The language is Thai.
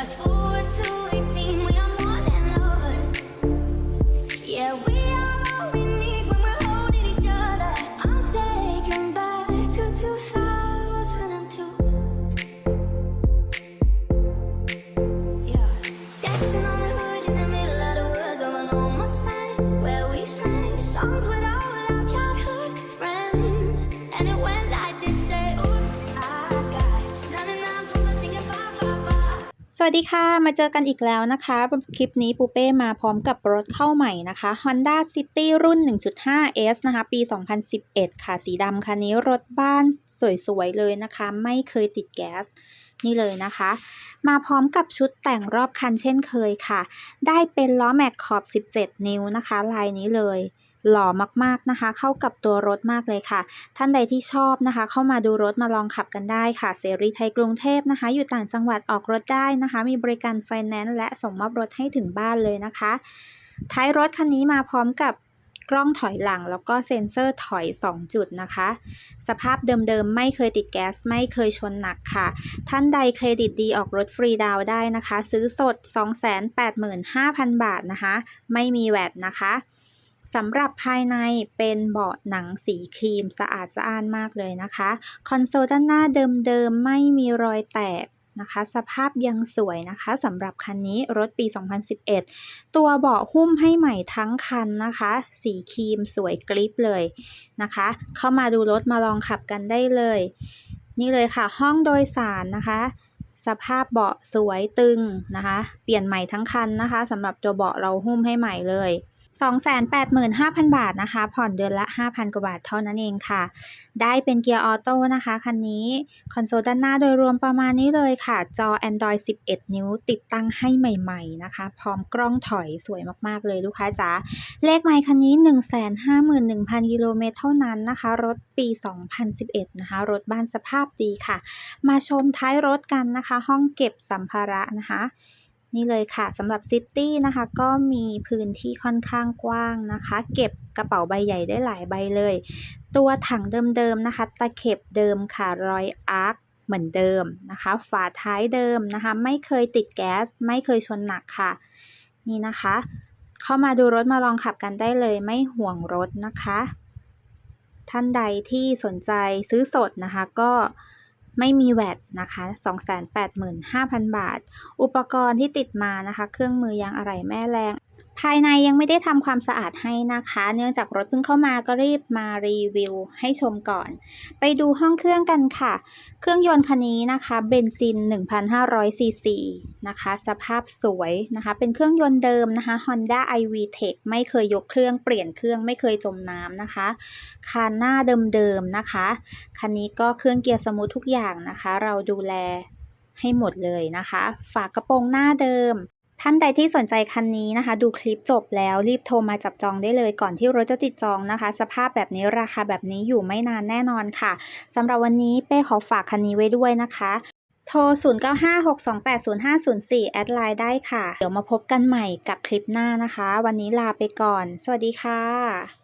Fast forward to วัสดีค่ะ มาเจอกันอีกแล้วนะคะ คลิปนี้ปูเป้มาพร้อมกับรถเข้าใหม่นะคะ Honda City รุ่น 1.5S นะคะ ปี 2011 ค่ะ สีดำคันนี้รถบ้านสวยๆเลยนะคะ ไม่เคยติดแก๊ส นี่เลยนะคะ มาพร้อมกับชุดแต่งรอบคันเช่นเคยค่ะ ได้เป็นล้อแม็กขอบ 17 นิ้วนะคะ ลายนี้เลย หล่อมากๆนะคะ เข้ากับตัวรถมากเลยค่ะ ท่านใดที่ชอบนะคะ เข้ามาดูรถมาลองขับกันได้ค่ะเสรีไทยกรุงเทพนะคะ อยู่ต่างจังหวัดออกรถได้นะคะ มีบริการไฟแนนซ์และส่งมอบรถให้ถึงบ้านเลยนะคะ ท้ายรถคันนี้มาพร้อมกับกล้องถอยหลังแล้วก็เซ็นเซอร์ถอย 2 จุดนะคะ สภาพเดิมๆ ไม่เคยติดแก๊ส ไม่เคยชนหนักค่ะ ท่านใดเครดิตดีออกรถฟรีดาวได้นะคะ ซื้อสด 285,000 บาทนะคะ ไม่มีแวดนะคะ สำหรับภายในเป็นเบาะหนังสีครีมสะอาดสะอ้านมากเลยนะคะ คอนโซลด้านหน้าเดิมๆ ไม่มีรอยแตกนะคะ สภาพยังสวยนะคะสำหรับคันนี้รถปี 2011 ตัวเบาะหุ้มให้ใหม่ทั้งคันนะคะ สีครีมสวยกริปเลยนะคะ เข้ามาดูรถมาลองขับกันได้เลย นี่เลยค่ะห้องโดยสารนะคะสภาพเบาะสวยตึงนะคะ เปลี่ยนใหม่ทั้งคันนะคะสำหรับตัวเบาะเราหุ้มให้ใหม่เลย 285,000 บาทนะคะ ผ่อนเดือนละ 5,000 กว่าบาทเท่านั้นเองค่ะ ได้เป็นเกียร์ออโต้นะคะคันนี้ คอนโซลด้านหน้าโดยรวมประมาณนี้เลยค่ะ จอ Android 11 นิ้วติดตั้งให้ใหม่ๆนะคะ พร้อมกล้องถอยสวยมากๆเลยลูกค้าจ๋าเลขไมค์คันนี้ 151,000 กิโลเมตรเท่านั้นนะคะ รถปี 2011 นะคะ รถบ้านสภาพดีค่ะ มาชมท้ายรถกันนะคะ ห้องเก็บสัมภาระนะคะ นี่เลยค่ะสำหรับซิตี้นะคะก็มีพื้นที่ค่อนข้างกว้างนะคะ เก็บกระเป๋าใบใหญ่ได้หลายใบเลย ตัวถังเดิมๆนะคะ ตะเข็บเดิมค่ะรอยอาร์คเหมือนเดิมนะคะ ฝาท้ายเดิมนะคะ ไม่เคยติดแก๊ส ไม่เคยชนหนักค่ะ นี่นะคะ เข้ามาดูรถมาลองขับกันได้เลย ไม่ห่วงรถนะคะ ท่านใดที่สนใจซื้อสดนะคะก็ ไม่มีแวดนะคะ285,000 บาท อุปกรณ์ที่ติดมานะคะ เครื่องมือยางอะไหล่แม่แรง ภายในยังไม่ได้ทำความสะอาดให้นะคะ เนื่องจากรถเพิ่งเข้ามาก็รีบมารีวิวให้ชมก่อน ไปดูห้องเครื่องกันค่ะ เครื่องยนต์คันนี้นะคะเบนซิน 1,500ซีซีนะคะ สภาพสวยนะคะ เป็นเครื่องยนต์เดิมนะคะ Honda iV Tech ไม่เคยยกเครื่องเปลี่ยนเครื่องไม่เคยจมน้ำนะคะ คันหน้าเดิมๆนะคะ คันนี้ก็เครื่องเกียร์สมูททุกอย่างนะคะ เราดูแลให้หมดเลยนะคะ ฝากระโปรงหน้าเดิม ท่านใดที่สนใจคันนี้นะคะ ดูคลิปจบแล้วรีบโทรมาจับจองได้เลยก่อนที่รถจะติดจองนะคะ สภาพแบบนี้ราคาแบบนี้อยู่ไม่นานแน่นอนค่ะสำหรับวันนี้เป้ขอฝากคันนี้ไว้ด้วยนะคะโทร 0956280504 แอดไลน์ได้ค่ะ เดี๋ยวมาพบกันใหม่กับคลิปหน้านะคะ วันนี้ลาไปก่อน สวัสดีค่ะ